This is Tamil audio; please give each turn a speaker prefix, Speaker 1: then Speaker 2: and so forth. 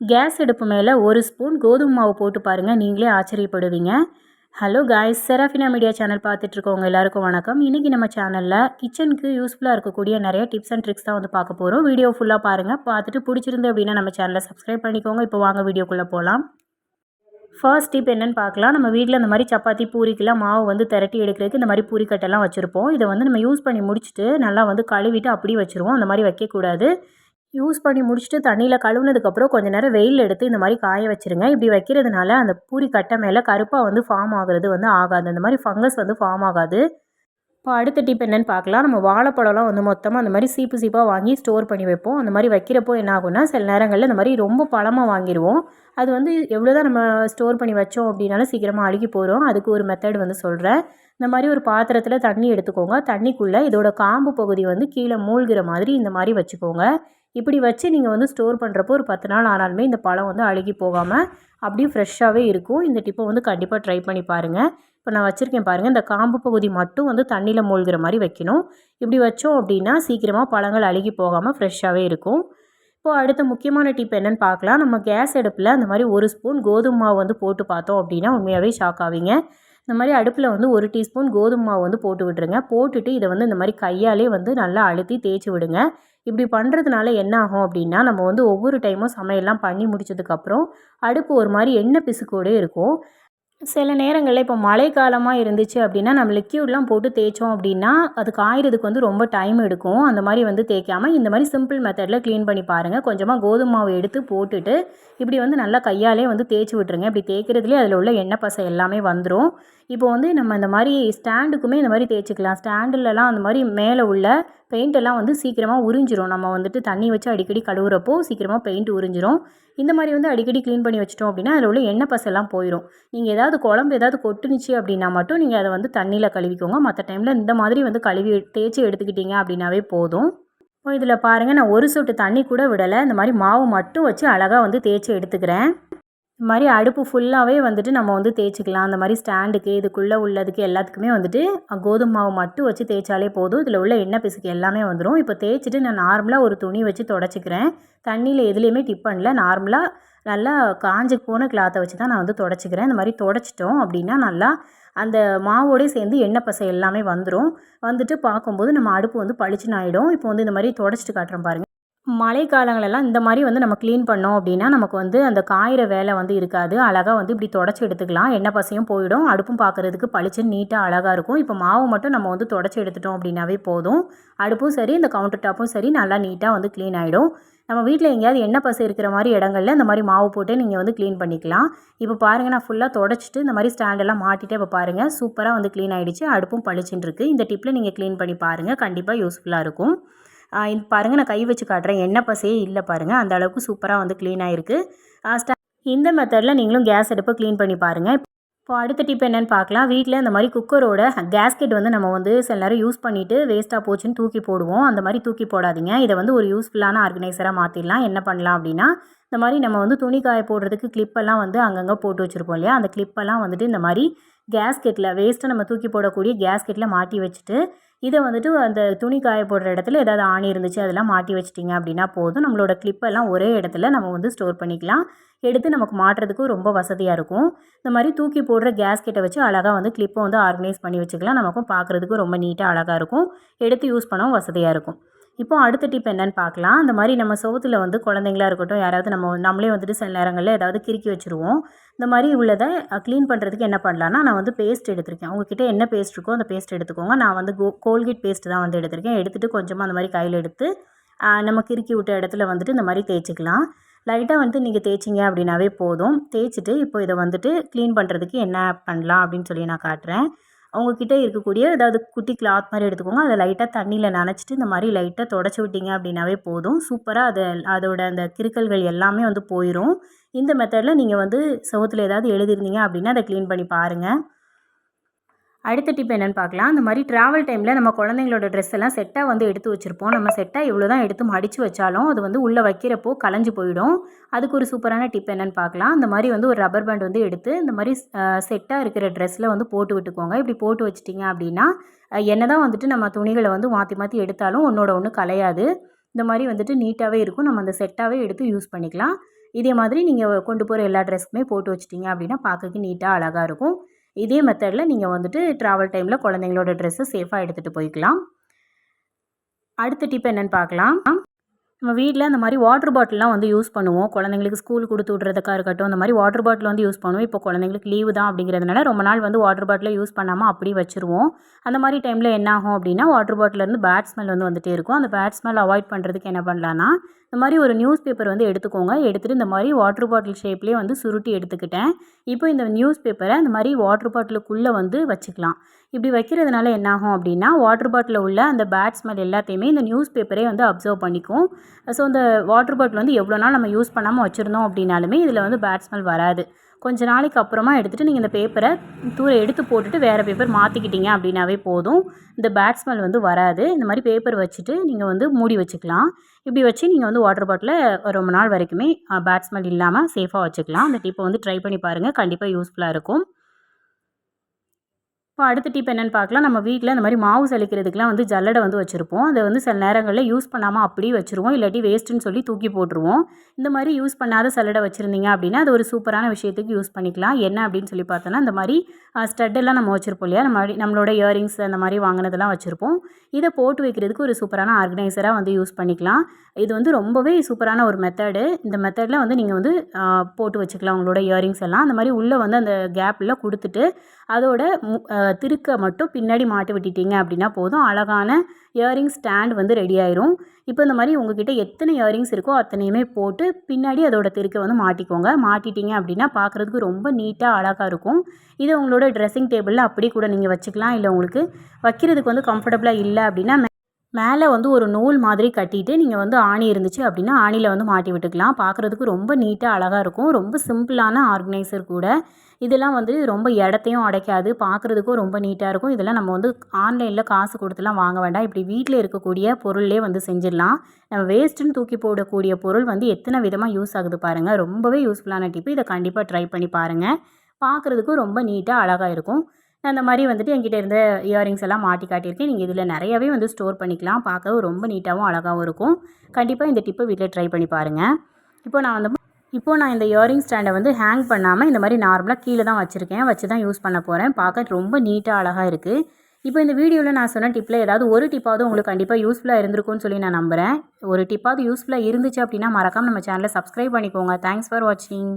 Speaker 1: கேஸ் அடுப்பு மேலே ஒரு ஸ்பூன் கோதுமை மாவு போட்டு பாருங்கள் நீங்களே ஆச்சரியப்படுவீங்க. Hello guys Serafina media channel பார்த்துட்ருக்கவங்க எல்லாருக்கும் வணக்கம். இன்றைக்கி நம்ம சேனலில் கிச்சனுக்கு யூஸ்ஃபுல்லாக இருக்கக்கூடிய நிறைய டிப்ஸ் அண்ட் ட்ரிக்ஸ் தான் வந்து பார்க்க போகிறோம் வீடியோ ஃபுல்லாக பாருங்கள் பார்த்துட்டு பிடிச்சிருந்து அப்படின்னா நம்ம சேனலை சப்ஸ்கிரைப் பண்ணிக்கோங்க. இப்போ வாங்க வீடியோக்குள்ளே போகலாம் ஃபர்ஸ்ட் டிப் என்னென்னு பார்க்கலாம். நம்ம வீட்டில் இந்த மாதிரி சப்பாத்தி பூரிக்கெல்லாம் மாவு வந்து திரட்டி எடுக்கிறதுக்கு இந்த மாதிரி பூரிக்கட்டெல்லாம் வச்சுருப்போம். இதை வந்து நம்ம யூஸ் பண்ணி முடிச்சுட்டு நல்லா வந்து கழுவிட்டு அப்படியே வச்சுருவோம். அந்த மாதிரி வைக்கக்கூடாது. யூஸ் பண்ணி முடிச்சுட்டு தண்ணியில் கழுவுனதுக்கப்புறம் கொஞ்சம் நேரம் வெயில் எடுத்து இந்த மாதிரி காய வச்சுருங்க. இப்படி வைக்கிறதுனால அந்த பூரி கட்டை மேலே கருப்பாக வந்து ஃபார்ம் ஆகிறது வந்து ஆகாது. அந்த மாதிரி ஃபங்கஸ் வந்து ஃபார்ம் ஆகாது. இப்போ அடுத்த டிப் என்னென்னு பார்க்கலாம். நம்ம வாழைப்பழம்லாம் வந்து மொத்தமாக அந்த மாதிரி சீப்பு சீப்பாக வாங்கி ஸ்டோர் பண்ணி வைப்போம். அந்த மாதிரி வைக்கிறப்போ என்ன ஆகும்னா சில நேரங்களில் இந்த மாதிரி ரொம்ப பழமாக வாங்கிடுவோம் அது வந்து எவ்வளோ தான் நம்ம ஸ்டோர் பண்ணி வச்சோம் அப்படின்னாலும் சீக்கிரமாக அழுகி போகிறோம் அதுக்கு ஒரு மெத்தட் வந்து சொல்கிறேன் இந்த மாதிரி ஒரு பாத்திரத்தில் தண்ணி எடுத்துக்கோங்க. தண்ணிக்குள்ளே இதோட காம்பு பகுதி வந்து கீழே மூழ்கிற மாதிரி இந்த மாதிரி வச்சுக்கோங்க. இப்படி வச்சு நீங்கள் வந்து ஸ்டோர் பண்ணுறப்போ ஒரு பத்து நாள் ஆனாலுமே இந்த பழம் வந்து அழுகி போகாமல் அப்படியே ஃப்ரெஷ்ஷாகவே இருக்கும். இந்த டிப்பை வந்து கண்டிப்பாக ட்ரை பண்ணி பாருங்கள் இப்போ நான் வச்சுருக்கேன் பாருங்கள் இந்த காம்பு பகுதி மட்டும் வந்து தண்ணியில் மூழ்கிற மாதிரி வைக்கணும். இப்படி வச்சோம் அப்படின்னா சீக்கிரமாக பழங்கள் அழுகி போகாமல் ஃப்ரெஷ்ஷாகவே இருக்கும். இப்போது அடுத்த முக்கியமான டிப் என்னென்னு பார்க்கலாம். நம்ம கேஸ் அடுப்பில் அந்த மாதிரி ஒரு ஸ்பூன் கோதுமை மாவு வந்து போட்டு பார்த்தோம் அப்படின்னா உண்மையாகவே ஷாக் ஆவீங்க. இந்த மாதிரி அடுப்பில் வந்து ஒரு டீஸ்பூன் கோதுமை மாவு வந்து போட்டு விட்டுருங்க. போட்டுட்டு இதை வந்து இந்த மாதிரி கையாலே வந்து நல்லா அழுத்தி தேய்ச்சி விடுங்க. இப்படி பண்ணுறதுனால என்ன ஆகும் அப்படின்னா நம்ம வந்து ஒவ்வொரு டைமும் சமையல்லாம் பண்ணி முடிச்சதுக்கப்புறம் அடுப்பு ஒரு மாதிரி எண்ணெய் பிசுக்கோடே இருக்கும். சில நேரங்களில் இப்போ மழை காலமாக இருந்துச்சு அப்படின்னா நம்ம லிக்யூட்லாம் போட்டு தேய்ச்சோம் அப்படின்னா அது காயறதுக்கு வந்து ரொம்ப டைம் எடுக்கும். அந்த மாதிரி வந்து தேய்க்காமல் இந்த மாதிரி சிம்பிள் மெத்தடில் க்ளீன் பண்ணி பாருங்கள் கொஞ்சமாக கோதுமை மாவு எடுத்து போட்டுட்டு இப்படி வந்து நல்லா கையாலே வந்து தேய்ச்சி விட்ருங்க இப்படி தேய்க்கிறதுலேயே அதில் உள்ள எண்ணெய் பசை எல்லாமே வந்துடும் இப்போ வந்து நம்ம இந்த மாதிரி ஸ்டாண்டுக்குமே இந்த மாதிரி தேய்ச்சிக்கலாம். ஸ்டாண்டுலலாம் அந்த மாதிரி மேலே உள்ள பெயிண்ட் எல்லாம் வந்து சீக்கிரமாக உறிஞ்சிரும். நம்ம வந்துட்டு தண்ணி வச்சு அடிக்கடி கழுவுறப்போ சீக்கிரமாக பெயிண்ட் உறிஞ்சிரும். இந்த மாதிரி வந்து அடிக்கடி க்ளீன் பண்ணி வச்சிட்டோம் அப்படின்னா அதில் உள்ள எண்ணெய் பசெல்லாம் போயிடும் நீங்கள் ஏதாவது குழம்பு ஏதாவது கொட்டுனுச்சு அப்படின்னா மட்டும் நீங்கள் அதை வந்து தண்ணியில் கழுவிக்கோங்க. மற்ற டைமில் இந்த மாதிரி வந்து கழுவி தேய்ச்சி எடுத்துக்கிட்டீங்க அப்படின்னாவே போதும். இப்போ இதில் பாருங்கள் நான் ஒரு சொட்டு தண்ணி கூட விடலை. இந்த மாதிரி மாவு மட்டும் வச்சு அழகாக வந்து தேய்ச்சி எடுத்துக்கிறேன். இது மாதிரி அடுப்பு ஃபுல்லாகவே வந்துட்டு நம்ம வந்து தேய்ச்சிக்கலாம். அந்த மாதிரி ஸ்டாண்டுக்கு இதுக்குள்ளே உள்ளதுக்கு எல்லாத்துக்குமே வந்துட்டு கோதுமை மாவு மட்டும் வச்சு தேய்ச்சாலே போதும். இதில் உள்ள எண்ணெய் பிசுக்கு எல்லாமே வந்துடும் இப்போ தேய்ச்சிட்டு நான் நார்மலாக ஒரு துணி வச்சு தொடச்சிக்கிறேன். தண்ணியில் எதுலேயுமே டிப் பண்ணல. நார்மலாக நல்லா காஞ்சி போன கிளாத்தை வச்சு தான் நான் வந்து தொடச்சிக்கிறேன். இந்த மாதிரி தொடச்சிட்டோம் அப்படின்னா நல்லா அந்த மாவோடய சேர்ந்து எண்ணெய் பசை எல்லாமே வந்துடும் வந்துட்டு பார்க்கும்போது நம்ம அடுப்பு வந்து பளிச்சுன்னு ஆகிடும் இப்போ வந்து இந்த மாதிரி தொடச்சிட்டு காட்டுறேன் பாருங்கள் மழை காலங்களெல்லாம் இந்த மாதிரி வந்து நம்ம க்ளீன் பண்ணோம் அப்படின்னா நமக்கு வந்து அந்த காயிற வேலை வந்து இருக்காது. அழகாக வந்து இப்படி தொடச்சி எடுத்துக்கலாம். எண்ணெய் பசையும் போயிடும். அடுப்பும் பார்க்குறதுக்கு பளிச்சுன்னு நீட்டாக அழகாக இருக்கும். இப்போ மாவு மட்டும் நம்ம வந்து தொடச்சி எடுத்துட்டோம் அப்படின்னாவே போதும். அடுப்பும் சரி இந்த கவுண்டர் டாப்பும் சரி நல்லா நீட்டாக வந்து க்ளீன் ஆகிடும் நம்ம வீட்டில் எங்கேயாவது எண்ணெய் பசை இருக்கிற மாதிரி இடங்களில் இந்த மாதிரி மாவு போட்டு நீங்கள் வந்து க்ளீன் பண்ணிக்கலாம். இப்போ பாருங்கள் நான் ஃபுல்லாக தொடச்சிட்டு இந்த மாதிரி ஸ்டாண்டெல்லாம் மாட்டிட்டே இப்போ பாருங்கள் சூப்பராக வந்து க்ளீன் ஆகிடுச்சு அடுப்பும் பளிச்சுன்னு இருக்குது இந்த டிப்பில் நீங்கள் க்ளீன் பண்ணி பாருங்கள் கண்டிப்பாக யூஸ்ஃபுல்லாக இருக்கும். இது பாருங்கள் நான் கை வச்சு காட்டுறேன். எண்ணெய் பசையே இல்லை பாருங்கள் அந்த அளவுக்கு சூப்பராக வந்து க்ளீன் ஆகிருக்கு இந்த மெத்தடில் நீங்களும் கேஸ் அடுப்பை க்ளீன் பண்ணி பாருங்கள் இப்போ அடுத்த டிப் என்னென்னு பார்க்கலாம். வீட்டில் இந்த மாதிரி குக்கரோட கேஸ்கெட் வந்து நம்ம வந்து சில நேரம் யூஸ் பண்ணிவிட்டு வேஸ்ட்டாக போச்சுன்னு தூக்கி போடுவோம். அந்த மாதிரி தூக்கி போடாதீங்க. இதை வந்து ஒரு யூஸ்ஃபுல்லான ஆர்கனைசராக மாற்றிடலாம் என்ன பண்ணலாம் அப்படின்னா இந்த மாதிரி நம்ம வந்து துணி காய போடுறதுக்கு கிளிப்பெல்லாம் வந்து அங்கங்கே போட்டு வச்சுருப்போம் இல்லையா? அந்த கிளிப்பெல்லாம் வந்துட்டு இந்த மாதிரி கேஸ்கெட்டில் வேஸ்ட்டை நம்ம தூக்கி போடக்கூடிய கேஸ்கெட்டில் மாட்டி வச்சுட்டு இதை வந்துட்டு அந்த துணி காய போடுற இடத்துல ஏதாவது ஆணி இருந்துச்சு அதெல்லாம் மாட்டி வச்சிட்டிங்க அப்படின்னா போதும். நம்மளோட கிளிப்பெல்லாம் ஒரே இடத்துல நம்ம வந்து ஸ்டோர் பண்ணிக்கலாம். எடுத்து நமக்கு மாட்டுறதுக்கும் ரொம்ப வசதியாக இருக்கும். இந்த மாதிரி தூக்கி போடுற கேஸ்கெட்டை வச்சு அழகாக வந்து கிளிப்பை வந்து ஆர்கனைஸ் பண்ணி வச்சுக்கலாம். நமக்கும் பார்க்குறதுக்கும் ரொம்ப நீட்டாக அழகாக இருக்கும். எடுத்து யூஸ் பண்ணவும் வசதியாக இருக்கும். இப்போ அடுத்த டிப் என்னென்னு பார்க்கலாம். அந்த மாதிரி நம்ம சோத்தில் வந்து குழந்தைங்களா இருக்கட்டும் யாராவது நம்ம நம்மளே வந்துட்டு சில நேரங்களில் ஏதாவது கிறுக்கி வச்சுருவோம். இந்த மாதிரி உள்ளதை க்ளீன் பண்ணுறதுக்கு என்ன பண்ணலான்னா நான் வந்து பேஸ்ட் எடுத்திருக்கேன். உங்ககிட்ட என்ன பேஸ்ட் இருக்கோ அந்த பேஸ்ட் எடுத்துக்கோங்க. நான் வந்து கோ கோல்கேட் பேஸ்ட் தான் வந்து எடுத்திருக்கேன். எடுத்துகிட்டு கொஞ்சமாக அந்த மாதிரி கையில் எடுத்து நம்ம கிறுக்கி விட்ட இடத்துல வந்துட்டு இந்த மாதிரி தேய்ச்சிக்கலாம். லைட்டாக வந்துட்டு நீங்கள் தேய்ச்சிங்க அப்படின்னாவே போதும். தேய்ச்சிட்டு இப்போ இதை வந்துட்டு க்ளீன் பண்ணுறதுக்கு என்ன பண்ணலாம் அப்படின்னு சொல்லி நான் காட்டுறேன். அவங்கக்கிட்ட இருக்கக்கூடிய ஏதாவது குட்டி கிளாத் மாதிரி எடுத்துக்கோங்க. அதை லைட்டாக தண்ணியில் நனைச்சிட்டு இந்த மாதிரி லைட்டாக தொடச்சி விட்டிங்க அப்படின்னாவே போதும். சூப்பராக அதை அதோட அந்த கிருக்கல்கள் எல்லாமே வந்து போயிடும் இந்த மெத்தடில் நீங்கள் வந்து சவுத்தில் ஏதாவது எழுதிருந்தீங்க அப்படின்னா அதை க்ளீன் பண்ணி பாருங்கள் அடுத்த டிப் என்னென்னு பார்க்கலாம். அந்த மாதிரி ட்ராவல் டைமில் நம்ம குழந்தைங்களோட ட்ரெஸ் எல்லாம் செட்டாக வந்து எடுத்து வச்சுருப்போம். நம்ம செட்டாக இவ்வளோ தான் எடுத்து மடித்து வச்சாலும் அது வந்து உள்ளே வைக்கிறப்போ கலைஞ்சு போயிடும். அதுக்கு ஒரு சூப்பரான டிப் என்னென்னு பார்க்கலாம். அந்த மாதிரி வந்து ஒரு ரப்பர் பேண்ட் வந்து எடுத்து இந்த மாதிரி செட்டாக இருக்கிற ட்ரெஸ்ஸில் வந்து போட்டு விட்டுக்கோங்க. இப்படி போட்டு வச்சிட்டிங்க அப்படின்னா என்ன தான் வந்துட்டு நம்ம துணிகளை வந்து மாற்றி மாற்றி எடுத்தாலும் ஒன்றோட ஒன்று கலையாது. இந்த மாதிரி வந்துட்டு நீட்டாகவே இருக்கும். நம்ம அந்த செட்டாகவே எடுத்து யூஸ் பண்ணிக்கலாம். இதே மாதிரி நீங்கள் கொண்டு போகிற எல்லா ட்ரெஸ்க்குமே போட்டு வச்சிட்டிங்க அப்படின்னா பார்க்கறக்கு நீட்டாக அழகாக இருக்கும். இதே மெத்தடில் நீங்கள் வந்துட்டு ட்ராவல் டைமில் குழந்தைங்களோட ட்ரெஸ்ஸை சேஃபாக எடுத்துகிட்டு போய்க்கலாம். அடுத்த டிப் என்னென்னு பார்க்கலாம். நம்ம வீட்டில் இந்த மாதிரி வாட்டர் பாட்டில்லாம் வந்து யூஸ் பண்ணுவோம். குழந்தைங்களுக்கு ஸ்கூல் கொடுத்து விட்றதுக்காக இருக்கட்டும் அந்த மாதிரி வாட்டர் பாட்டில் வந்து யூஸ் பண்ணுவோம். இப்போ குழந்தைங்களுக்கு லீவு தான் அப்படிங்கிறதுனால ரொம்ப நாள் வந்து வாட்டர் பாட்டிலை யூஸ் பண்ணாமல் அப்படியே வச்சுருவோம். அந்த மாதிரி டைமில் என்ன ஆகும் அப்படின்னா வாட்டர் பாட்டிலேருந்து பேட் ஸ்மெல் வந்து வந்துகிட்டே இருக்கும். அந்த பேட் ஸ்மெல் அவாய்ட் பண்ணுறதுக்கு என்ன பண்ணலான்னா இந்த மாதிரி ஒரு நியூஸ் பேப்பர் வந்து எடுத்துக்கோங்க. எடுத்துகிட்டு இந்த மாதிரி வாட்டர் பாட்டில் ஷேப்லேயே வந்து சுருட்டி எடுத்துக்கிட்டேன். இப்போ இந்த நியூஸ் பேப்பரை இந்த மாதிரி வாட்டர் பாட்டிலுக்குள்ளே வந்து வச்சுக்கலாம். இப்படி வைக்கிறதுனால என்னாகும் அப்படின்னா வாட்டர் பாட்டிலில் உள்ள அந்த பேட் ஸ்மெல் எல்லாத்தையுமே இந்த நியூஸ் பேப்பரே வந்து அப்சர்வ் பண்ணிக்கும். ஸோ இந்த வாட்டர் பாட்டில் வந்து எவ்வளோ நாள் நம்ம யூஸ் பண்ணாமல் வச்சுருந்தோம் அப்படின்னாலுமே இதில் வந்து பேட் ஸ்மெல் வராது. கொஞ்ச நாளைக்கு அப்புறமா எடுத்துகிட்டு நீங்கள் இந்த பேப்பரை தூர எடுத்து போட்டுட்டு வேறு பேப்பர் மாற்றிக்கிட்டீங்க அப்படின்னாவே போதும். இந்த பேட் ஸ்மெல் வந்து வராது. இந்த மாதிரி பேப்பர் வச்சுட்டு நீங்கள் வந்து மூடி வச்சுக்கலாம். இப்படி வச்சு நீங்கள் வந்து வாட்டர் பாட்டிலை ரொம்ப நாள் வரைக்குமே பேட் ஸ்மெல் இல்லாமல் சேஃபாக வச்சுக்கலாம். அந்த டிப்பை வந்து ட்ரை பண்ணி பாருங்கள் கண்டிப்பாக யூஸ்ஃபுல்லாக இருக்கும். இப்போ அடுத்த டிப் என்னென்னு பார்க்கலாம். நம்ம வீட்டில் இந்த மாதிரி மாவு சலிக்கிறதுக்குலாம் வந்து ஜல்லடை வந்து வச்சுருப்போம். அதை வந்து சில நேரங்களில் யூஸ் பண்ணாமல் அப்படியே வச்சுருவோம். இல்லாட்டி வேஸ்ட்டுன்னு சொல்லி தூக்கி போட்டுருவோம். இந்த மாதிரி யூஸ் பண்ணாத சல்லடை வச்சுருந்தீங்க அப்படின்னா அது ஒரு சூப்பரான விஷயத்துக்கு யூஸ் பண்ணிக்கலாம். என்ன அப்படின்னு சொல்லி பார்த்தோன்னா இந்த மாதிரி ஸ்டட்டெல்லாம் நம்ம வச்சுருப்போம் இல்லையா? நம்ம நம்மளோட இயரிங்ஸ் அந்த மாதிரி வாங்கினதெல்லாம் வச்சுருப்போம். இதை போட்டு வைக்கிறதுக்கு ஒரு சூப்பரான ஆர்கனைசராக வந்து யூஸ் பண்ணிக்கலாம். இது வந்து ரொம்பவே சூப்பரான ஒரு மெத்தடு இந்த மெத்தடில் வந்து நீங்கள் வந்து போட்டு வச்சுக்கலாம் உங்களோட இயரிங்ஸ் எல்லாம். அந்த மாதிரி உள்ளே வந்து அந்த கேப்பில் கொடுத்துட்டு அதோட திருக்க மட்டும் பின்னாடி மாட்டி விட்டுட்டீங்க அப்படின்னா போதும். அழகான இயரிங் ஸ்டாண்ட் வந்து ரெடி ஆயிரும். இப்போ இந்த மாதிரி உங்ககிட்ட எத்தனை இயரிங்ஸ் இருக்கோ அத்தனையுமே போட்டு பின்னாடி அதோட திருக்க வந்து மாட்டிக்கோங்க. மாட்டிட்டீங்க அப்படின்னா பார்க்குறதுக்கு ரொம்ப நீட்டாக அழகாக இருக்கும். இதை உங்களோட ட்ரெஸ்ஸிங் டேபிளில் அப்படி கூட நீங்கள் வச்சுக்கலாம். இல்லை உங்களுக்கு வைக்கிறதுக்கு வந்து கம்ஃபர்டபுளாக இல்லை அப்படின்னா மேலே வந்து ஒரு நூல் மாதிரி கட்டிட்டு நீங்கள் வந்து ஆணி இருந்துச்சு அப்படின்னா ஆணியில் வந்து மாட்டி விட்டுக்கலாம். பார்க்குறதுக்கு ரொம்ப நீட்டாக அழகாக இருக்கும். ரொம்ப சிம்பிளான ஆர்கனைசர் கூட. இதெல்லாம் வந்து ரொம்ப இடத்தையும் அடைக்காது. பார்க்குறதுக்கும் ரொம்ப நீட்டாக இருக்கும். இதெல்லாம் நம்ம வந்து ஆன்லைனில் காசு கொடுத்துலாம் வாங்க வேண்டாம். இப்படி வீட்டில் இருக்கக்கூடிய பொருளே வந்து செஞ்சிடலாம். நம்ம வேஸ்ட்டுன்னு தூக்கி போடக்கூடிய பொருள் வந்து எத்தனை விதமாக யூஸ் ஆகுது பாருங்கள் ரொம்பவே யூஸ்ஃபுல்லான டிப்பு இதை கண்டிப்பாக ட்ரை பண்ணி பாருங்கள் பார்க்குறதுக்கும் ரொம்ப நீட்டாக அழகாக இருக்கும். அந்த மாதிரி வந்துட்டு என்கிட்ட இருந்த இயரிங்ஸ் எல்லாம் மாட்டி காட்டியிருக்கேன். நீங்கள் இதில் நிறையவே வந்து ஸ்டோர் பண்ணிக்கலாம். பார்க்கவும் ரொம்ப நீட்டாகவும் அழகாகவும் இருக்கும். கண்டிப்பாக இந்த டிப்பை வீட்டில் ட்ரை பண்ணி பாருங்கள் இப்போ நான் வந்து இப்போது நான் இந்த இயரிங் ஸ்டாண்டை வந்து ஹேங் பண்ணாமல் இந்த மாதிரி நார்மலாக கீழே தான் வச்சுருக்கேன். வச்சு தான் யூஸ் பண்ண போகிறேன் பார்க்க ரொம்ப நீட்டாக அழகாக இருக்குது இப்போ இந்த வீடியோவில் நான் சொன்ன டிப்பில் ஏதாவது ஒரு டிப்பாவது உங்களுக்கு கண்டிப்பாக யூஸ்ஃபுல்லாக இருந்திருக்கும்னு சொல்லி நான் நம்புகிறேன் ஒரு டிப்பாவது யூஸ்ஃபுல்லாக இருந்துச்சு அப்படின்னா மறக்காமல் நம்ம சேனலை சப்ஸ்கிரைப் பண்ணிக்கோங்க. தேங்க்ஸ் ஃபார் வாட்சிங்